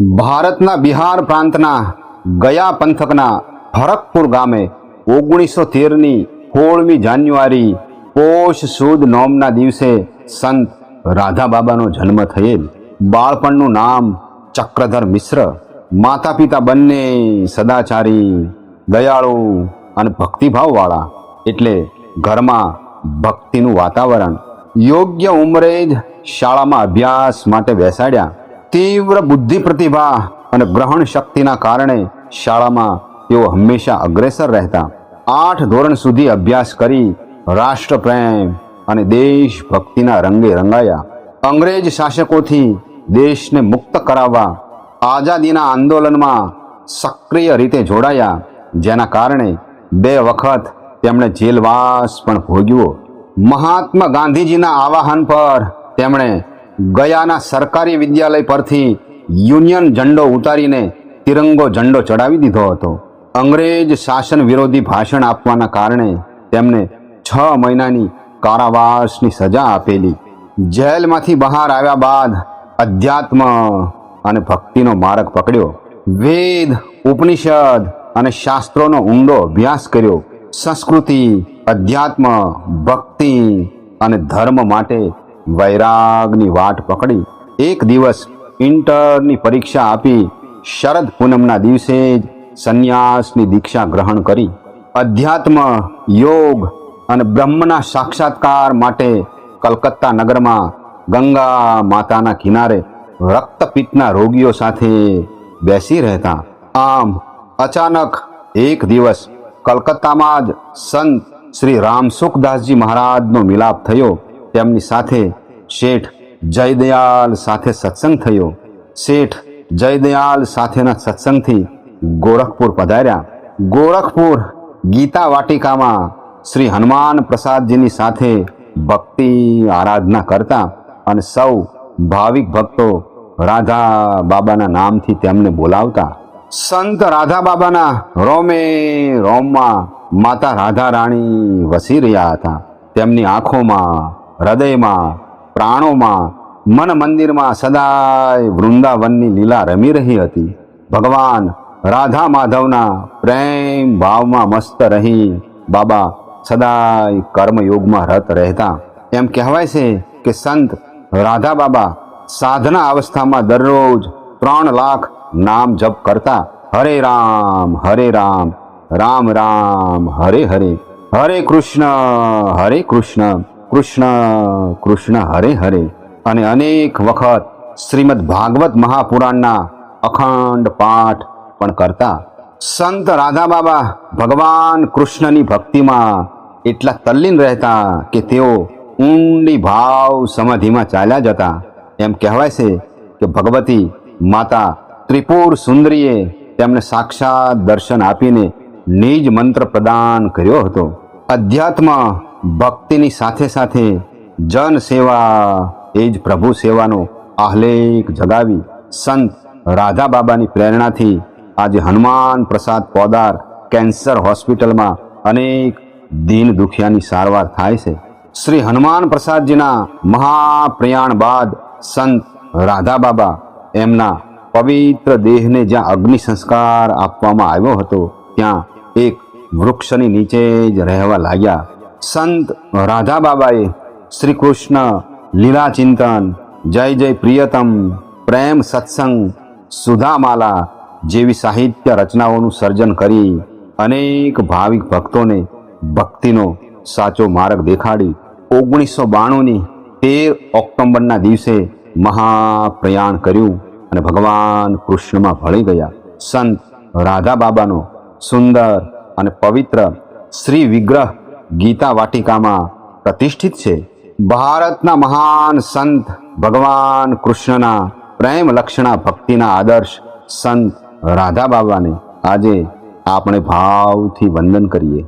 ભારતના બિહાર પ્રાંતના ગયા પંથકના ફરકપુર ગામે ઓગણીસો તેરની સોળમી જાન્યુઆરી પોષ સુદ નોમના દિવસે સંત રાધા બાબાનો જન્મ થયેલ. બાળપણનું નામ ચક્રધર મિશ્ર. માતા પિતા બંને સદાચારી, દયાળુ અને ભક્તિભાવવાળા. એટલે ઘરમાં ભક્તિનું વાતાવરણ. યોગ્ય ઉંમરે જ શાળામાં અભ્યાસ માટે બેસાડ્યા. તીવ્ર બુદ્ધિ પ્રતિભા અને ગ્રહણ શક્તિના કારણે શાળામાં તેઓ હંમેશા અગ્રેસર રહેતા. આઠ ધોરણ સુધી અભ્યાસ કરી રાષ્ટ્રપ્રેમ અને દેશભક્તિના રંગે રંગાયા. અંગ્રેજ શાસકોથી દેશને મુક્ત કરાવવા, આઝાદીના આંદોલનમાં સક્રિય રીતે જોડાયા, જેના કારણે બે વખત તેમણે જેલવાસ પણ ભોગ્યો. મહાત્મા ગાંધીજીના આવાહન પર તેમણે ગયાના સરકારી વિદ્યાલય પરથી યુનિયન ઝંડો ઉતારીને તિરંગો ઝંડો ચડાવી દીધો હતો. અંગ્રેજ શાસન વિરોધી ભાષણ આપવાના કારણે તેમને છ મહિનાની કારાવાસની સજા આપેલી. જેલમાંથી બહાર આવ્યા બાદ અધ્યાત્મ અને ભક્તિનો માર્ગ પકડ્યો. વેદ, ઉપનિષદ અને શાસ્ત્રોનો ઊંડો અભ્યાસ કર્યો. સંસ્કૃતિ, અધ્યાત્મ, ભક્તિ અને ધર્મ માટે વૈરાગની વાટ પકડી. એક દિવસ ઇન્ટરની પરીક્ષા આપી શરદ પૂનમના દિવસે જ સંન્યાસની દીક્ષા ગ્રહણ કરી. અધ્યાત્મ, યોગ અને બ્રહ્મના સાક્ષાત્કાર માટે કલકત્તા નગરમાં ગંગા માતાના કિનારે રક્તપિત્તના રોગીઓ સાથે બેસી રહેતા. આમ અચાનક એક દિવસ કલકત્તામાં જ સંત શ્રી રામસુખદાસજી મહારાજનો મિલાપ થયો. તેમની સાથે શેઠ જયદયાલ સાથે સત્સંગ થયો. શેઠ જયદયાલ સાથેના સત્સંગથી ગોરખપુર પધાર્યા. ગોરખપુર ગીતા વાટિકામાં શ્રી હનુમાન પ્રસાદજીની સાથે ભક્તિ આરાધના કરતા અને સૌ ભાવિક ભક્તો રાધા બાબાના નામથી તેમને બોલાવતા. સંત રાધા બાબાના રોમે રોમમાં માતા રાધા રાણી વસી રહ્યા હતા. તેમની આંખોમાં, હૃદયમાં પ્રાણોમાં, મન મંદિરમાં સદાય વૃંદાવનની લીલા રમી રહી હતી. ભગવાન રાધા માધવના પ્રેમ ભાવમાં મસ્ત રહી. બાબા સદાય કર્મયોગમાં રત રહેતા. એમ કહેવાય છે કે સંત રાધા બાબા સાધના અવસ્થામાં દરરોજ ત્રણ લાખ નામ જપ કરતા. હરે રામ હરે રામ રામ રામ, હરે હરે હરે કૃષ્ણ હરે કૃષ્ણ. કૃષ્ણ કૃષ્ણ હરે હરે. અને અનેક વખત શ્રીમદ ભાગવત મહાપુરાણના અખંડ પાઠ પણ કરતા. સંત રાધા બાબા ભગવાન કૃષ્ણની ભક્તિમાં એટલા તલ્લીન રહેતા કે તેઓ ઊંડી ભાવ સમાધિમાં ચાલ્યા જતા. એમ કહેવાય છે કે ભગવતી માતા ત્રિપુર સુંદરીએ તેમને સાક્ષાત દર્શન આપીને નિજ મંત્ર પ્રદાન કર્યો હતો. અધ્યાત્મ ભક્તિની સાથે સાથે જન સેવા, એ જ પ્રભુ સેવાનો આહ્લેખ જગાવી સંત રાધા બાબાની પ્રેરણાથી આજે હનુમાન પ્રસાદ પોદાર કેન્સર હોસ્પિટલમાં અનેક દીન દુખિયાની સારવાર થાય છે. શ્રી હનુમાન પ્રસાદજીના મહાપ્રયાણ બાદ સંત રાધા બાબા એમના પવિત્ર દેહને જ્યાં અગ્નિ સંસ્કાર આપવામાં આવ્યો હતો, ત્યાં એક વૃક્ષની નીચે જ રહેવા લાગ્યા. સંત રાધા બાબાએ શ્રી કૃષ્ણ લીલા ચિંતન જય જય પ્રિયતમ, પ્રેમ સત્સંગ, સુધામાલા જેવી સાહિત્ય રચનાઓનું સર્જન કરી અનેક ભાવિક ભક્તોને ભક્તિનો સાચો માર્ગ દેખાડી. ઓગણીસો બાણુંની તેર ઓક્ટોબરના દિવસે મહાપ્રયાણ કર્યું અને ભગવાન કૃષ્ણમાં ભળી ગયા. સંત રાધા બાબાનો સુંદર અને પવિત્ર શ્રી વિગ્રહ ગીતા વાટિકામાં પ્રતિષ્ઠિત છે. ભારતના મહાન સંત ભગવાન કૃષ્ણના પ્રેમ લક્ષણા ભક્તિના આદર્શ સંત રાધા બાબાને આજે આપણે ભાવથી વંદન કરીએ.